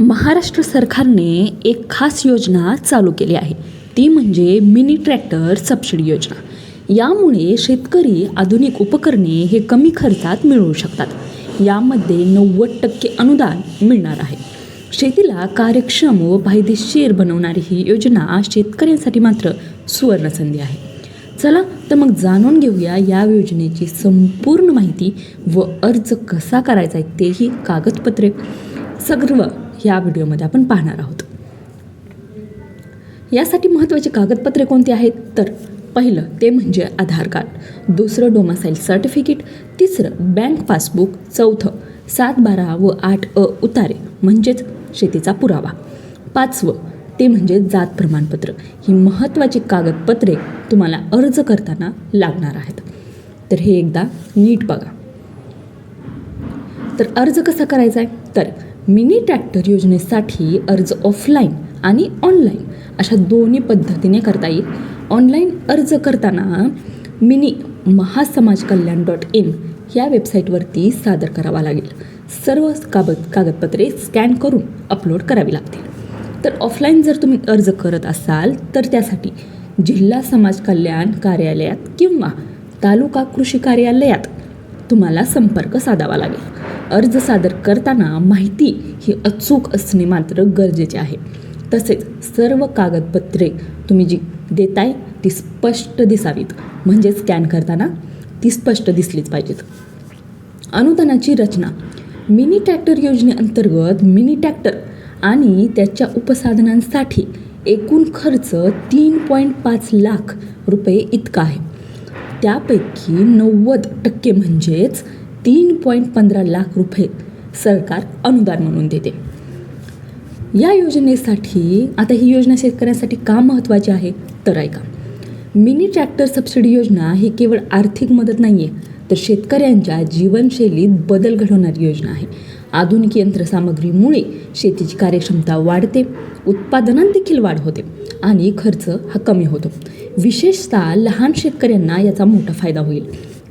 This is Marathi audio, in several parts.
महाराष्ट्र सरकारने एक खास योजना चालू केली आहे. ती म्हणजे मिनी ट्रॅक्टर सबसिडी योजना. यामुळे शेतकरी आधुनिक उपकरणे हे कमी खर्चात मिळवू शकतात. यामध्ये नव्वद टक्के अनुदान मिळणार आहे. शेतीला कार्यक्षम व फायदेशीर बनवणारी ही योजना शेतकऱ्यांसाठी मात्र सुवर्णसंधी आहे. चला तर मग जाणून घेऊया या योजनेची संपूर्ण माहिती व अर्ज कसा करायचा आहे तेही कागदपत्रे. सर्व ह्या व्हिडिओमध्ये आपण पाहणार आहोत. यासाठी महत्त्वाची कागदपत्रे कोणती आहेत? तर पहिलं ते म्हणजे आधार कार्ड दुसरं डोमासाईल सर्टिफिकेट तिसरं बँक पासबुक चौथं सात बारा व आठ अ उतारे म्हणजेच शेतीचा पुरावा. पाचवं ते म्हणजे जात प्रमाणपत्र. ही महत्त्वाची कागदपत्रे तुम्हाला अर्ज करताना लागणार आहेत. तर हे एकदा नीट बघा. तर अर्ज कसा करायचा आहे? तर मिनी ट्रॅक्टर योजनेसाठी अर्ज ऑफलाईन आणि ऑनलाईन अशा दोन्ही पद्धतीने करता येईल. ऑनलाईन अर्ज करताना mini Mahasamaj Kalyan dot in या वेबसाईटवरती सादर करावा लागेल. सर्व कागद कागदपत्रे स्कॅन करून अपलोड करावी लागतील. तर ऑफलाईन जर तुम्ही अर्ज करत असाल तर त्यासाठी जिल्हा समाज कल्याण कार्यालयात किंवा तालुका कृषी कार्यालयात तुम्हाला संपर्क साधावा लागेल. अर्ज सादर करताना माहिती ही अचूक असणे मात्र गरजेचे आहे. तसेच सर्व कागदपत्रे तुम्ही जी देताय ती स्पष्ट दिसावीत. म्हणजे स्कॅन करताना ती स्पष्ट दिसलीच पाहिजेत. अनुदानाची रचना. मिनी ट्रॅक्टर योजनेअंतर्गत मिनी ट्रॅक्टर आणि त्याच्या उपसाधनांसाठी एकूण खर्च तीन पॉईंट पाच लाख रुपये इतका आहे. त्यापैकी नव्वद टक्के म्हणजेच तीन पॉईंट पंधरा लाख रुपये सरकार अनुदान म्हणून देते. या योजनेसाठी आता ही योजना शेतकऱ्यांसाठी का महत्त्वाची आहे? तर ऐका. मिनी ट्रॅक्टर सबसिडी योजना ही केवळ आर्थिक मदत नाही आहे तर शेतकऱ्यांच्या जीवनशैलीत बदल घडवणारी योजना आहे. आधुनिक यंत्रसामग्रीमुळे शेतीची कार्यक्षमता वाढते उत्पादनात देखील वाढ होते. आणि खर्च हा कमी होतो. विशेषतः लहान शेतकऱ्यांना याचा मोठा फायदा होईल.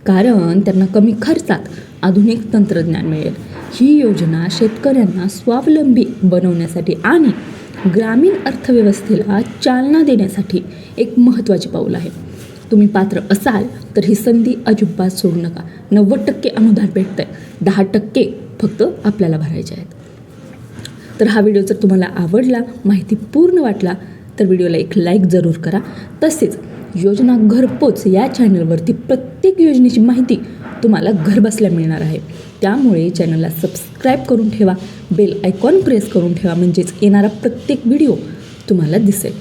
कारण त्यांना कमी खर्चात आधुनिक तंत्रज्ञान मिळेल. ही योजना शेतकऱ्यांना स्वावलंबी बनवण्यासाठी आणि ग्रामीण अर्थव्यवस्थेला चालना देण्यासाठी एक महत्त्वाचे पाऊल आहे. तुम्ही पात्र असाल तर ही संधी अजिबात सोडू नका. नव्वद टक्के अनुदान भेटतं आहे दहा टक्के फक्त आपल्याला भरायचे आहेत. तर हा व्हिडिओ जर तुम्हाला आवडला माहिती पूर्ण वाटला तर व्हिडिओला एक लाईक जरूर करा. तसेच योजना घरपोच या चॅनलवरती प्रत्येक योजनेची माहिती तुम्हाला घरबसल्या मिळणार आहे. त्यामुळे चॅनलला सबस्क्राईब करून ठेवा बेल आयकॉन प्रेस करून ठेवा म्हणजेच येणारा प्रत्येक व्हिडिओ तुम्हाला दिसेल.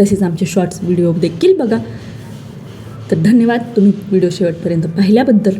तसेच आमचे शॉर्ट्स व्हिडिओ देखील बघा. तर धन्यवाद. तुम्ही व्हिडिओ शेवटपर्यंत पाहिल्याबद्दल.